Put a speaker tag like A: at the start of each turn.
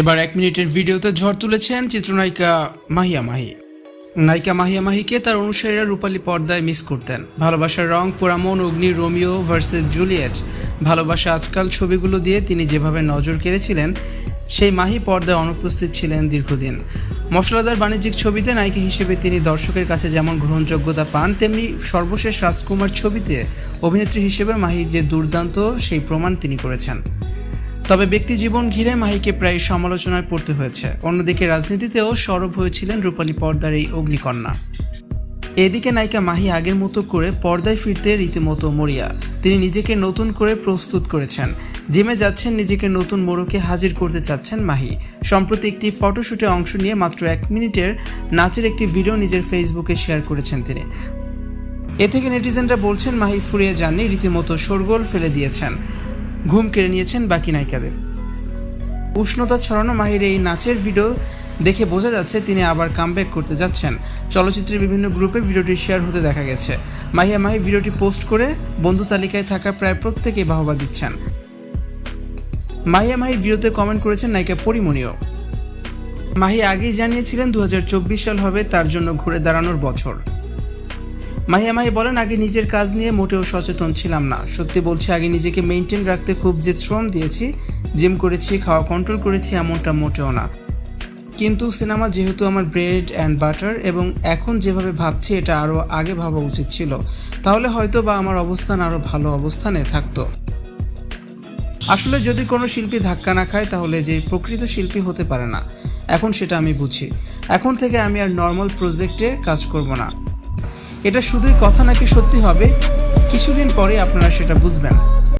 A: এবার এক মিনিটের ভিডিওতে ঝড় তুলেছেন চিত্রনায়িকা মাহিয়া মাহি। নায়িকা মাহিয়া মাহিকে তার অনুসারীরা রূপালী পর্দায় মিস করতেন। ভালোবাসার রং পোড়ামন, অগ্নি, রোমিও ভার্সেস জুলিয়েট। ভালোবাসা আজকাল ছবিগুলো দিয়ে তিনি যেভাবে নজর কেড়েছিলেন, সেই মাহি পর্দায় অনুপস্থিত ছিলেন দীর্ঘদিন। মশলাদার বাণিজ্যিক ছবিতে নায়িকা হিসেবে তিনি দর্শকের কাছে যেমন গ্রহণযোগ্যতা পান, তেমনি সর্বশেষ রাজকুমার ছবিতে অভিনেত্রী হিসেবে মাহির যে দুর্দান্ত সেই প্রমাণ তিনি করেছেন। তবে ব্যক্তি জীবন ঘিরে মাহিকে প্রায় সমালোচনায় পড়তে হয়েছে। অন্যদিকে রাজনীতিতেও সরব হয়েছিলেন রূপালী পর্দার এই অগ্নিকন্যা। এদিকে নায়িকা মাহি আগের মতো করে পর্দায় ফিরতে রীতিমতো মরিয়া। তিনি নিজেকে নতুন করে প্রস্তুত করেছেন। জিমে যাচ্ছেন, নিজেকে নতুন মোড়কে হাজির করতে চাচ্ছেন মাহি। সম্প্রতি একটি ফটোশুটে অংশ নিয়ে মাত্র এক মিনিটের নাচের একটি ভিডিও নিজের ফেসবুকে শেয়ার করেছেন তিনি। এ থেকে নেটিজেনরা বলছেন, মাহি ফুরিয়ে যাননি, রীতিমতো শোরগোল ফেলে দিয়েছেন। ঘুম কেড়ে নিয়েছেন বাকি নায়িকাদের। উষ্ণতা ছড়ানো মাহির এই নাচের ভিডিও দেখে বোঝা যাচ্ছে তিনি আবার কামব্যাক করতে যাচ্ছেন। চলচ্চিত্রের বিভিন্ন গ্রুপে ভিডিওটি শেয়ার হতে দেখা গেছে। মাহিয়া মাহি ভিডিওটি পোস্ট করে বন্ধু তালিকায় থাকা প্রায় প্রত্যেকেই বাহবা দিচ্ছেন। মাহিয়া মাহি ভিডিওতে কমেন্ট করেছেন নায়িকা পরিমণিও। মাহি আগেই জানিয়েছিলেন দু হাজার চব্বিশ সাল হবে, তার জন্য ঘুরে দাঁড়ানোর বছর। মাহিয়া মাহি বলেন, আগে নিজের কাজ নিয়ে মোটেও সচেতন ছিলাম না। সত্যি বলছি, আগে নিজেকে মেনটেন রাখতে খুব যে শ্রম দিয়েছি জিম করেছি, খাওয়া কন্ট্রোল করেছি, এমনটা মোটেও না। কিন্তু সিনেমা যেহেতু আমার ব্রেড অ্যান্ড বাটার এবং এখন যেভাবে ভাবছি, এটা আরও আগে ভাবা উচিত ছিল। তাহলে হয়তো বা আমার অবস্থান আরও ভালো অবস্থানে থাকতো। আসলে যদি কোনো শিল্পী ধাক্কা না খায়, তাহলে যে প্রকৃত শিল্পী হতে পারে না। এখন সেটা আমি বুঝি। এখন থেকে আমি আর নর্মাল প্রজেক্টে কাজ করব না। এটা শুধুই কথা নাকি সত্যি হবে? কিছুদিন পরে আপনারা সেটা বুঝবেন।